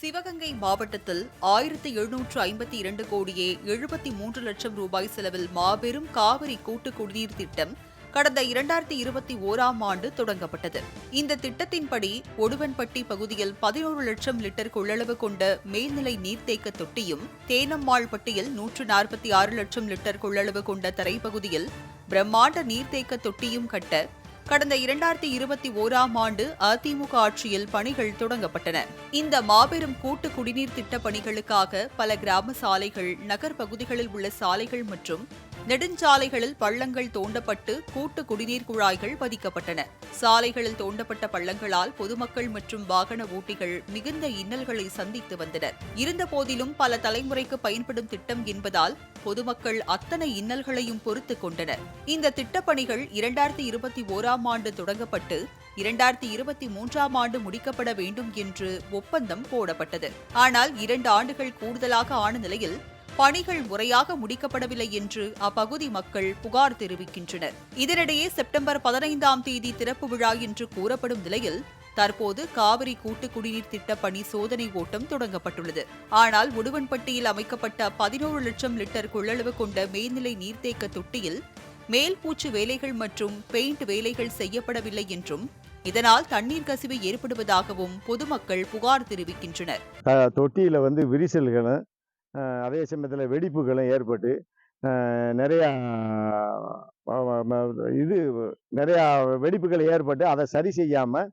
சிவகங்கை மாவட்டத்தில் ஆயிரத்தி எழுநூற்று ஐம்பத்தி இரண்டு கோடியே எழுபத்தி மூன்று லட்சம் ரூபாய் செலவில் மாபெரும் காவிரி கூட்டு குடிநீர் திட்டம் கடந்த இரண்டாயிரத்தி இருபத்தி ஓராம் ஆண்டு தொடங்கப்பட்டது. இந்த திட்டத்தின்படி ஒடுவன்பட்டி பகுதியில் பதினோரு லட்சம் லிட்டர் கொள்ளளவு கொண்ட மேல்நிலை நீர்த்தேக்க தொட்டியும் தேனம்மாள்பட்டியில் நூற்று நாற்பத்தி ஆறு லட்சம் லிட்டர் கொள்ளளவு கொண்ட தரைப்பகுதியில் பிரம்மாண்ட நீர்த்தேக்க தொட்டியும் கட்ட கடந்த இரண்டாயிரத்தி இருபத்தி ஓராம் ஆண்டு அதிமுக ஆட்சியில் பணிகள் தொடங்கப்பட்டன. இந்த மாபெரும் கூட்டு குடிநீர் திட்ட பணிகளுக்காக பல கிராம சாலைகள் நகர் பகுதிகளில் உள்ள சாலைகள் மற்றும் நெடுஞ்சாலைகளில் பள்ளங்கள் தோண்டப்பட்டு கூட்டு குடிநீர் குழாய்கள் பதிக்கப்பட்டன. சாலைகளில் தோண்டப்பட்ட பள்ளங்களால் பொதுமக்கள் மற்றும் வாகன ஓட்டிகள் மிகுந்த இன்னல்களை சந்தித்து வந்தனர். இருந்தபோதிலும் பல தலைமுறைக்கு பயன்படும் திட்டம் என்பதால் பொதுமக்கள் அத்தனை இன்னல்களையும் பொறுத்து கொண்டனர். இந்த திட்டப்பணிகள் இரண்டாயிரத்தி இருபத்தி ஓராம் ஆண்டு தொடங்கப்பட்டு இரண்டாயிரத்தி இருபத்தி மூன்றாம் ஆண்டு முடிக்கப்பட வேண்டும் என்று ஒப்பந்தம் போடப்பட்டது. ஆனால் இரண்டு ஆண்டுகள் கூடுதலாக ஆன நிலையில் பணிகள் முறையாக முடிக்கப்படவில்லை என்று அப்பகுதி மக்கள் புகார் தெரிவிக்கின்றனர். இதனிடையே செப்டம்பர் பதினைந்தாம் தேதி திறப்பு விழா என்று கூறப்படும் நிலையில் தற்போது காவிரி கூட்டு குடிநீர் திட்ட பணி சோதனை ஓட்டம் தொடங்கப்பட்டுள்ளது. ஆனால் உடுவன்பட்டியில் அமைக்கப்பட்ட பதினோரு லட்சம் லிட்டர் கொள்ளளவு கொண்ட மேல்நிலை நீர்த்தேக்க தொட்டியில் மேல் பூச்சு வேலைகள் மற்றும் பெயிண்ட் வேலைகள் செய்யப்படவில்லை என்றும் இதனால் தண்ணீர் கசிவு ஏற்படுவதாகவும் பொதுமக்கள் புகார் தெரிவிக்கின்றனர். தொட்டியில வந்து விரிசல்களும் அதே சமயத்தில் வெடிப்புகளும் ஏற்பட்டு நிறையா இது நிறையா வெடிப்புகள் ஏற்பட்டு அதை சரி செய்யாமல்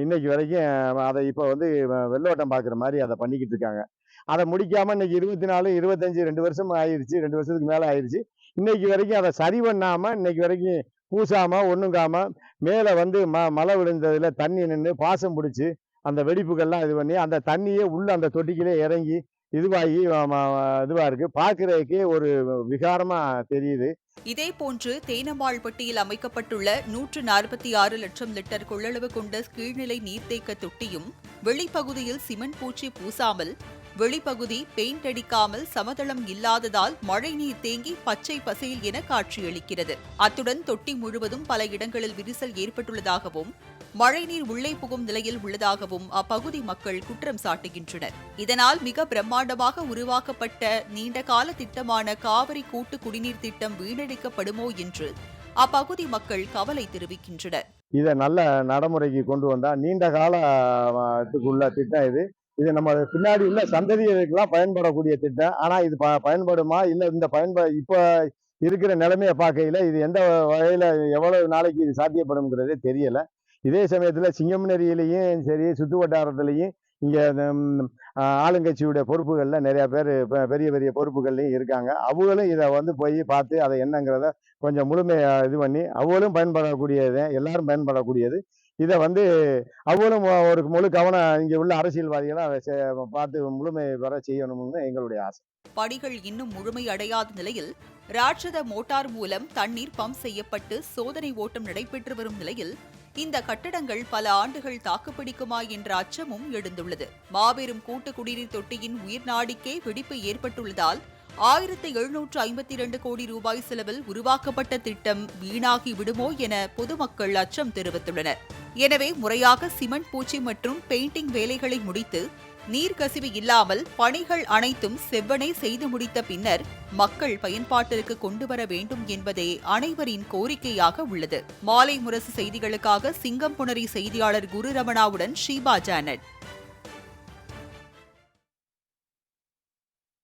இன்னைக்கு வரைக்கும் அதை இப்போ வந்து வெள்ளோட்டம் பார்க்குற மாதிரி அதை பண்ணிக்கிட்டு இருக்காங்க. அதை முடிக்காமல் இன்னைக்கு இருபத்தி நாலு இருபத்தஞ்சி ரெண்டு வருஷம் ஆயிடுச்சு ரெண்டு வருஷத்துக்கு மேலே ஆயிடுச்சு இன்னைக்கு வரைக்கும் அதை சரி பண்ணாமல் இன்னைக்கு வரைக்கும் பூசாமல் ஒண்ணுங்காம மேலே வந்து ம மழை விழுந்ததில் தண்ணி நின்று பாசம் பிடிச்சி அந்த வெடிப்புகள்லாம் இது பண்ணி அந்த தண்ணியே உள்ள அந்த தொட்டிக்கிலே இறங்கி இதுவாகி இதுவாக இருக்கு. பார்க்கறதுக்கே ஒரு விகாரமா தெரியுது. இதே போன்று தேனம்மாள்பட்டியில் அமைக்கப்பட்டுள்ள நூற்று நாற்பத்தி ஆறு லட்சம் லிட்டர் கொள்ளளவு கொண்ட கீழ்நிலை நீர்த்தேக்க தொட்டியும் வெளிப்பகுதியில் சிமெண்ட் பூச்சி பூசாமல் வெளிப்பகுதி பெயிண்ட் அடிக்காமல் சமதளம் இல்லாததால் மழைநீர் தேங்கி பச்சை பசையில் என காட்சியளிக்கிறது. அத்துடன் தொட்டி முழுவதும் பல இடங்களில் விரிசல் ஏற்பட்டுள்ளதாகவும் மழைநீர் உள்ளே புகும் நிலையில் உள்ளதாகவும் அப்பகுதி மக்கள் குற்றம் சாட்டுகின்றனர். இதனால் மிக பிரம்மாண்டமாக உருவாக்கப்பட்ட நீண்டகால திட்டமான காவிரி கூட்டு குடிநீர் திட்டம் வீணடிக்கப்படுமோ என்று அப்பகுதி மக்கள் கவலை தெரிவிக்கின்றனர். இதை நல்ல நடைமுறைக்கு கொண்டு வந்தா நீண்ட காலத்துக்குள்ள திட்டம் இது. இது நம்ம பின்னாடி உள்ள சந்ததிகளுக்கெல்லாம் பயன்படக்கூடிய திட்டம். ஆனா இது பயன்படுமா? இல்லை இந்த பயன்ப இப்போ இருக்கிற நிலைமையை பார்க்கையில இது எந்த வகையில எவ்வளவு நாளைக்கு இது சாத்தியப்படுங்கிறதே தெரியல. இதே சமயத்துல சிங்கம்நெறியிலையும் சரி சுற்று வட்டாரத்துலையும் இங்க ஆளுங்கட்சியுடைய பொறுப்புகள்ல நிறைய பேர் பெரிய பெரிய பொறுப்புகள்லையும் இருக்காங்க. அவங்களும் இதை வந்து போய் பார்த்து அதை என்னங்கிறத கொஞ்சம் முழுமையா இது பண்ணி அவங்களும் பயன்படக்கூடியது எல்லாரும் பயன்படக்கூடியது. இதை வந்து அவங்களும் ஒரு முழு கவனம் இங்கே உள்ள அரசியல்வாதிகளாக பார்த்து முழுமை பெற செய்யணும்னு எங்களுடைய ஆசை. பணிகள் இன்னும் முழுமை அடையாத நிலையில் ராட்சத மோட்டார் மூலம் தண்ணீர் பம்ப் செய்யப்பட்டு சோதனை ஓட்டம் நடைபெற்று வரும் நிலையில் இந்த கட்டடங்கள் பல ஆண்டுகள் தாக்குப்பிடிக்குமா என்ற அச்சமும் எழுந்துள்ளது. மாபெரும் கூட்டு குடிநீர் தொட்டியின் உயிர் நாடிக்கே வெடிப்பு ஏற்பட்டுள்ளதால் ஆயிரத்தி எழுநூற்று ஐம்பத்தி இரண்டு கோடி ரூபாய் செலவில் உருவாக்கப்பட்ட திட்டம் வீணாகி விடுமோ என பொதுமக்கள் அச்சம் தெரிவித்துள்ளனர். எனவே முறையாக சிமெண்ட் பூச்சி மற்றும் பெயிண்டிங் வேலைகளை முடித்து நீர்க்கசிவு இல்லாமல் பணிகள் அனைத்தும் செவ்வனே செய்து முடித்த பின்னர் மக்கள் பயன்பாட்டிற்கு கொண்டு வர வேண்டும் என்பதே அனைவரின் கோரிக்கையாக உள்ளது. மாலை முரசு செய்திகளுக்காக சிங்கம் புணரி செய்தியாளர் குரு ரமணாவுடன் ஷீபா ஜானட்.